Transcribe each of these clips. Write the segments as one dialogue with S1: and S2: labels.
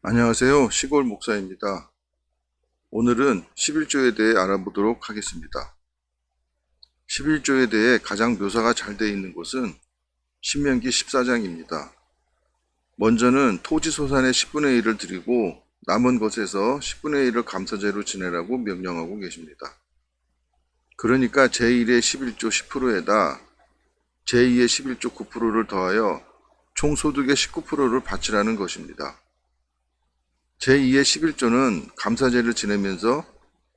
S1: 안녕하세요. 시골 목사입니다. 오늘은 11조에 대해 알아보도록 하겠습니다. 11조에 대해 가장 묘사가 잘 되어 있는 곳은 신명기 14장입니다. 먼저는 토지 소산의 10분의 1을 드리고 남은 것에서 10분의 1을 감사제로 지내라고 명령하고 계십니다. 그러니까 제1의 11조 10%에다 제2의 11조 9%를 더하여 총 소득의 19%를 바치라는 것입니다. 제2의 11조는 감사제를 지내면서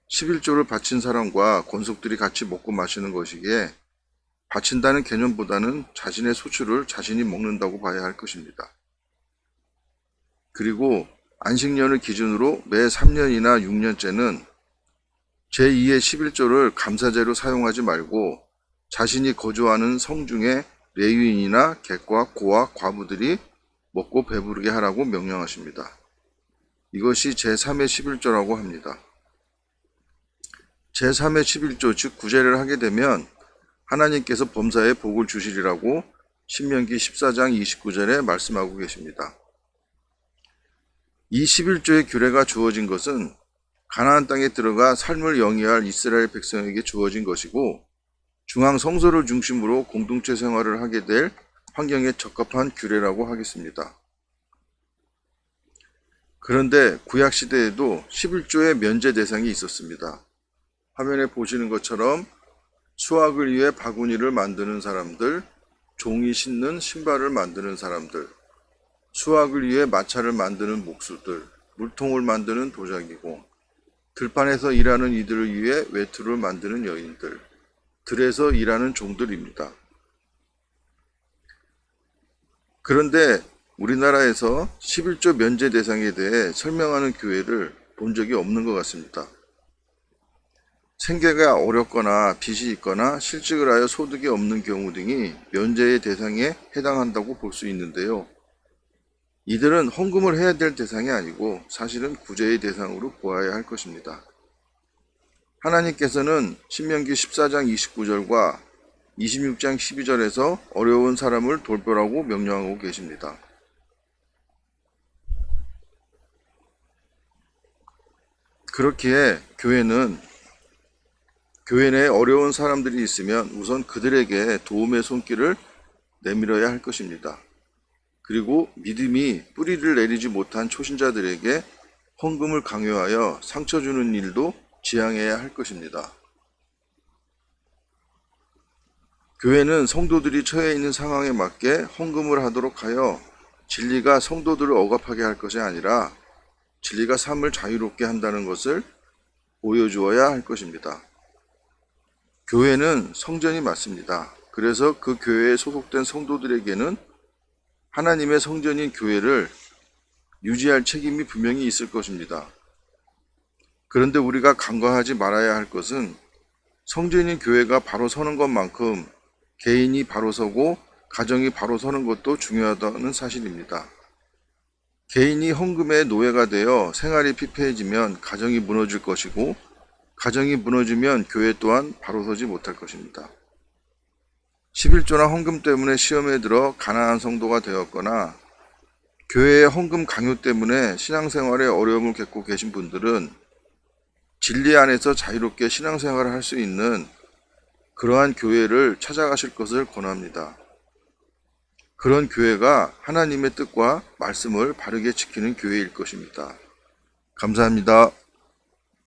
S1: 11조를 바친 사람과 권속들이 같이 먹고 마시는 것이기에 바친다는 개념보다는 자신의 소출을 자신이 먹는다고 봐야 할 것입니다. 그리고 안식년을 기준으로 매 3년이나 6년째는 제2의 11조를 감사제로 사용하지 말고 자신이 거주하는 성 중에 레위인이나 객과 고와 과부들이 먹고 배부르게 하라고 명령하십니다. 이것이 제3의 11조라고 합니다. 제3의 11조, 즉 구제를 하게 되면 하나님께서 범사에 복을 주시리라고 신명기 14장 29절에 말씀하고 계십니다. 이 11조의 규례가 주어진 것은 가나안 땅에 들어가 삶을 영위할 이스라엘 백성에게 주어진 것이고 중앙 성소를 중심으로 공동체 생활을 하게 될 환경에 적합한 규례라고 하겠습니다. 그런데 구약 시대에도 11조의 면제 대상이 있었습니다. 화면에 보시는 것처럼 수확을 위해 바구니를 만드는 사람들, 종이 신는 신발을 만드는 사람들, 수확을 위해 마차를 만드는 목수들, 물통을 만드는 도자기공, 들판에서 일하는 이들을 위해 외투를 만드는 여인들, 들에서 일하는 종들입니다. 그런데 우리나라에서 11조 면제 대상에 대해 설명하는 교회를 본 적이 없는 것 같습니다. 생계가 어렵거나 빚이 있거나 실직을 하여 소득이 없는 경우 등이 면제의 대상에 해당한다고 볼 수 있는데요. 이들은 헌금을 해야 될 대상이 아니고 사실은 구제의 대상으로 보아야 할 것입니다. 하나님께서는 신명기 14장 29절과 26장 12절에서 어려운 사람을 돌보라고 명령하고 계십니다. 그렇기에 교회는 교회 내에 어려운 사람들이 있으면 우선 그들에게 도움의 손길을 내밀어야 할 것입니다. 그리고 믿음이 뿌리를 내리지 못한 초신자들에게 헌금을 강요하여 상처 주는 일도 지양해야 할 것입니다. 교회는 성도들이 처해 있는 상황에 맞게 헌금을 하도록 하여 진리가 성도들을 억압하게 할 것이 아니라 진리가 삶을 자유롭게 한다는 것을 보여주어야 할 것입니다. 교회는 성전이 맞습니다. 그래서 그 교회에 소속된 성도들에게는 하나님의 성전인 교회를 유지할 책임이 분명히 있을 것입니다. 그런데 우리가 간과하지 말아야 할 것은 성전인 교회가 바로 서는 것만큼 개인이 바로 서고 가정이 바로 서는 것도 중요하다는 사실입니다. 개인이 헌금의 노예가 되어 생활이 피폐해지면 가정이 무너질 것이고 가정이 무너지면 교회 또한 바로 서지 못할 것입니다. 11조나 헌금 때문에 시험에 들어 가난한 성도가 되었거나 교회의 헌금 강요 때문에 신앙생활에 어려움을 겪고 계신 분들은 진리 안에서 자유롭게 신앙생활을 할 수 있는 그러한 교회를 찾아가실 것을 권합니다. 그런 교회가 하나님의 뜻과 말씀을 바르게 지키는 교회일 것입니다. 감사합니다.